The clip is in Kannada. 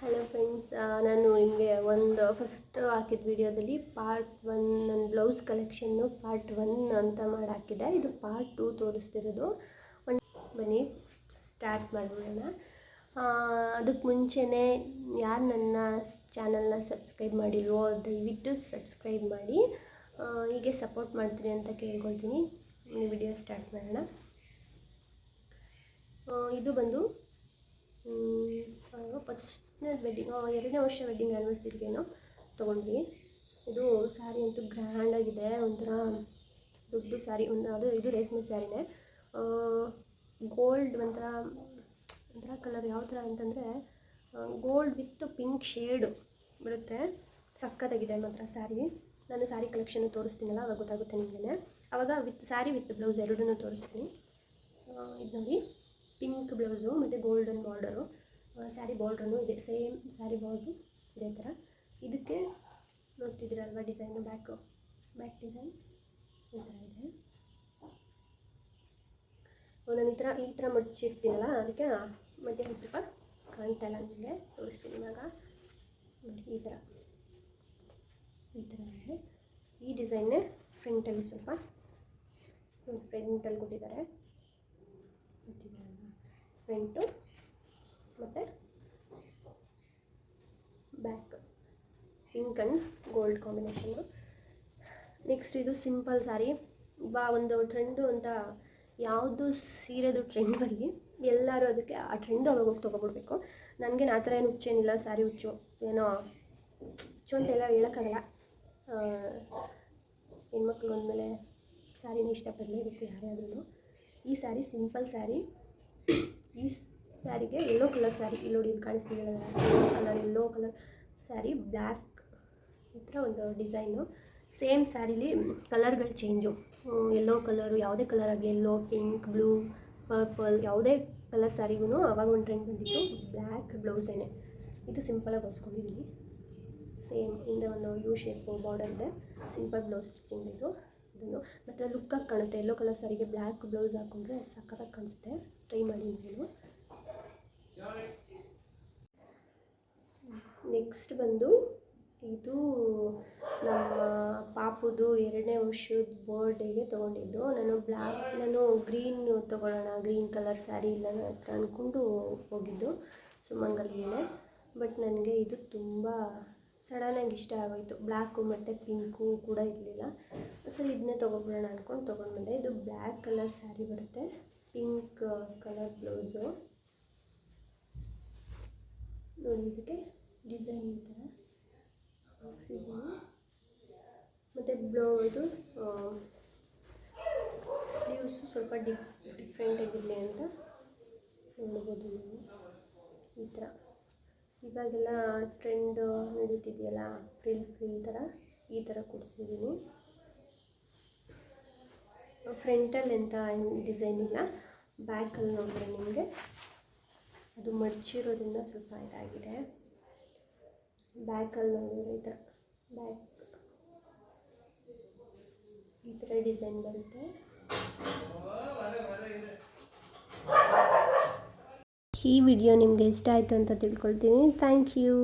ಹಲೋ ಫ್ರೆಂಡ್ಸ್ ನಾನು ನಿಮಗೆ ಒಂದು ಫಸ್ಟ್ ಹಾಕಿದ ವಿಡಿಯೋದಲ್ಲಿ ಪಾರ್ಟ್ ಒನ್ ನನ್ನ ಬ್ಲೌಸ್ ಕಲೆಕ್ಷನ್ನು ಪಾರ್ಟ್ ಒನ್ ಅಂತ ಮಾಡಿ ಹಾಕಿದ್ದೆ ಇದು ಪಾರ್ಟ್ ಟೂ ತೋರಿಸ್ತಿರೋದು. ಒಂದು ಬನ್ನಿ ಸ್ಟಾರ್ಟ್ ಮಾಡಿಬಿಡೋಣ. ಅದಕ್ಕೆ ಮುಂಚೆನೇ ಯಾರು ನನ್ನ ಚಾನಲ್ನ ಸಬ್ಸ್ಕ್ರೈಬ್ ಮಾಡಿಲ್ವೋ ದಯವಿಟ್ಟು ಸಬ್ಸ್ಕ್ರೈಬ್ ಮಾಡಿ. ಹೀಗೆ ಸಪೋರ್ಟ್ ಮಾಡ್ತೀರಿ ಅಂತ ಕೇಳ್ಕೊಳ್ತೀನಿ. ವಿಡಿಯೋ ಸ್ಟಾರ್ಟ್ ಮಾಡೋಣ. ಇದು ಬಂದು ಫಸ್ಟ್ನೇ ವೆಡ್ಡಿಂಗ್ ಎರಡನೇ ವರ್ಷ ವೆಡ್ಡಿಂಗ್ ಆ್ಯನಿವರ್ಸರಿಗೇನೋ ತೊಗೊಂಡ್ವಿ. ಇದು ಸ್ಯಾರಿ ಅಂತೂ ಗ್ರ್ಯಾಂಡಾಗಿದೆ ಒಂಥರ ದೊಡ್ಡ ಸ್ಯಾರಿ ಒಂದು ಅದು, ಇದು ರೇಷ್ಮೆ ಸ್ಯಾರಿನೇ ಗೋಲ್ಡ್ ಒಂಥರ ಒಂಥರ ಕಲರ್ ಯಾವ ಥರ ಅಂತಂದರೆ ಗೋಲ್ಡ್ ವಿತ್ ಪಿಂಕ್ ಶೇಡು ಬರುತ್ತೆ. ಸಕ್ಕತ್ತಾಗಿದೆ ಮಾತ್ರ ಸ್ಯಾರಿ ನಾನು ಸ್ಯಾರಿ ಕಲೆಕ್ಷನ್ನು ತೋರಿಸ್ತೀನಲ್ಲ, ಅವಾಗ ಗೊತ್ತಾಗುತ್ತೆ ನಿಮಗೆ ಆವಾಗ ವಿತ್ ಸ್ಯಾರಿ ವಿತ್ ಬ್ಲೌಸ್ ಎರಡನ್ನೂ ತೋರಿಸ್ತೀನಿ. ಇದು ನೋಡಿ ಪಿಂಕ್ ಬ್ಲೌಸು ಮತ್ತು ಗೋಲ್ಡನ್ ಬಾರ್ಡರು ಸ್ಯಾರಿ ಬಾರ್ಡ್ರೂ ಇದೆ. ಸೇಮ್ ಸ್ಯಾರಿ ಬಾರ್ಡ್ರು ಇದೇ ಥರ. ಇದಕ್ಕೆ ನೋಡ್ತಿದ್ದೀರಲ್ವ ಡಿಸೈನು, ಬ್ಯಾಕು, ಬ್ಯಾಕ್ ಡಿಸೈನ್? ಈ ಥರ ಇದೆ. ನಾನು ಈ ಥರ ಈ ಥರ ಮಡಚಿರ್ತೀನಲ್ಲ ಅದಕ್ಕೆ ಮತ್ತೆ ಒಂದು ಸ್ವಲ್ಪ ಕಾಣ್ತಾ ಇಲ್ಲ ನಿಮಗೆ. ತೋರಿಸ್ತೀನಿ ಇವಾಗ. ನೋಡಿ, ಈ ಥರ. ಈ ಥರ ಇದೆ. ಈ ಡಿಸೈನ್ನೇ ಫ್ರಂಟಲ್ಲಿ ಸ್ವಲ್ಪ, ಫ್ರಂಟಲ್ಲಿ ಕೊಟ್ಟಿದ್ದಾರೆ. ಫ್ರಂಟು ಮತ್ತು ಬ್ಯಾಕ್. ಪಿಂಕ್ ಆ್ಯಂಡ್ ಗೋಲ್ಡ್ ಕಾಂಬಿನೇಷನ್ನು ನೆಕ್ಸ್ಟ್ ಇದು ಸಿಂಪಲ್ ಸ್ಯಾರಿ ಬಾ, ಒಂದು ಟ್ರೆಂಡು ಅಂತ ಯಾವುದು ಸೀರೆದು ಟ್ರೆಂಡ್ ಬರಲಿ ಎಲ್ಲರೂ ಅದಕ್ಕೆ ಆ ಟ್ರೆಂಡು ಅವಾಗ ಹೋಗಿ ತೊಗೊಬಿಡ್ಬೇಕು. ನನಗೇನು ಆ ಥರ ಏನು ಹುಚ್ಚೇನಿಲ್ಲ ಸ್ಯಾರಿ ಹುಚ್ಚು. ಏನೋ ಹುಚ್ಚು ಅಂತೆಲ್ಲ ಹೇಳೋಕ್ಕಾಗಲ್ಲ. ಹೆಣ್ಮಕ್ಳು ಅಂದಮೇಲೆ ಸ್ಯಾರಿನ ಇಷ್ಟಪಡಲೇಬೇಕು ಯಾರೇ ಆದ್ರೂ ಈ ಸ್ಯಾರಿ ಸಿಂಪಲ್ ಸ್ಯಾರಿ ಈ ಸ್ಯಾರಿಗೆ ಯೆಲ್ಲೋ ಕಲರ್ ಸ್ಯಾರಿ. ಇಲ್ಲಿ ನೋಡಿ ಇಲ್ಲಿ ಕಾಣಿಸ್ತಿದೆ colour yellow colour sari black ಈ ಥರ ಒಂದು ಡಿಸೈನು ಸೇಮ್ ಸ್ಯಾರಿಲಿ ಕಲರ್ಗಳು ಚೇಂಜು ಯೆಲ್ಲೋ ಕಲರು ಯಾವುದೇ ಕಲರ್ ಆಗಿ ಯೆಲ್ಲೋ ಪಿಂಕ್ ಬ್ಲೂ ಪರ್ಪಲ್ ಯಾವುದೇ ಕಲರ್ ಸ್ಯಾರಿಗೂ ಅವಾಗ ಒಂದು ಟ್ರೆಂಡ್ ಬಂದಿತ್ತು. ಬ್ಲ್ಯಾಕ್ ಬ್ಲೌಸೇನೆ ಇದು ಸಿಂಪಲಾಗಿ ಹೊಲ್ಸ್ಕೊಂಡಿದ್ದೀನಿ ಸೇಮ್ ಹಿಂದೆ ಒಂದು ಯು ಶೇಪು ಬಾರ್ಡರ್ ಇದೆ. ಸಿಂಪಲ್ ಬ್ಲೌಸ್ ಸ್ಟಿಚಿಂಗ್ ಇದು. ಇದನ್ನು. ಮತ್ತು ಲುಕ್ಕಾಗಿ ಕಾಣುತ್ತೆ. ಯೆಲ್ಲೋ ಕಲರ್ ಸಾರಿಗೆ ಬ್ಲ್ಯಾಕ್ ಬ್ಲೌಸ್ ಹಾಕೊಂಡ್ರೆ ಸಕ್ಕತ್ತಾಗಿ ಕಾಣಿಸುತ್ತೆ. ಟ್ರೈ ಮಾಡಿ ನೀವು ನೆಕ್ಸ್ಟ್ ಬಂದು, ಇದು ನಮ್ಮ ಪಾಪುದು ಎರಡನೇ ವರ್ಷದ ಬರ್ಡೇಗೆ ತೊಗೊಂಡಿದ್ದು. ನಾನು ಬ್ಲ್ಯಾಕ್ ನಾನು ಗ್ರೀನ್ ತೊಗೊಳ್ಳೋಣ ಗ್ರೀನ್ ಕಲರ್ ಸ್ಯಾರಿ ಇಲ್ಲ ಹತ್ರ ಅಂದ್ಕೊಂಡು ಹೋಗಿದ್ದು ಸುಮಂಗಲಿಗೆ ಬಟ್ ನನಗೆ ಇದು ತುಂಬ ಸಡನ್ನಾಗಿ ಇಷ್ಟ ಆಗೋಯಿತು. ಬ್ಲ್ಯಾಕು ಮತ್ತು ಪಿಂಕು ಕೂಡ ಇರಲಿಲ್ಲ. ಸೊ ಇದನ್ನೇ ತೊಗೊಬಿಡೋಣ ಅಂದ್ಕೊಂಡು ತೊಗೊಂಡ್ಬಂದೆ. ಇದು ಬ್ಲ್ಯಾಕ್ ಕಲರ್ ಸ್ಯಾರಿ ಬರುತ್ತೆ. Pink colour blouse. ನೋಡಿ ಇದಕ್ಕೆ ಡಿಸೈನ್ ಥರ ಹಾಕ್ಸಿದ್ದೀನಿ ಮತ್ತು ಬ್ಲೌ ಇದು ಸ್ಲೀವ್ಸು ಸ್ವಲ್ಪ ಡಿಫ್ರೆಂಟ್ ಡಿಫ್ರೆಂಟಾಗಿರಲಿ ಅಂತ ನೋಡ್ಬೋದು ನೀವು. ಈ ಥರ. ಇವಾಗೆಲ್ಲ ಟ್ರೆಂಡು ನಡೀತಿದೆಯಲ್ಲ ಫ್ರಿಲ್ ಫ್ರಿಲ್ ಥರ ಈ ಥರ ಕೊಡಿಸಿದ್ದೀನಿ. ಫ್ರಂಟಲ್ಲಿ ಎಂಥ ಡಿಸೈನ್ ಇಲ್ಲ, ಬ್ಯಾಕಲ್ಲಿ ನೋಡಿದ್ರೆ ನಿಮಗೆ ಅದು ಮಡ್ಚಿರೋದ್ರಿಂದ ಸ್ವಲ್ಪ ಇದಾಗಿದೆ. ಬ್ಯಾಕಲ್ಲಿ ನೋಡಿದ್ರೆ ಈ ಥರ, ಬ್ಯಾಕ್ ಈ ಥರ ಡಿಸೈನ್ ಬರುತ್ತೆ. ಈ ವಿಡಿಯೋ ನಿಮಗೆ ಇಷ್ಟ ಆಯಿತು ಅಂತ ತಿಳ್ಕೊಳ್ತೀನಿ. Thank you.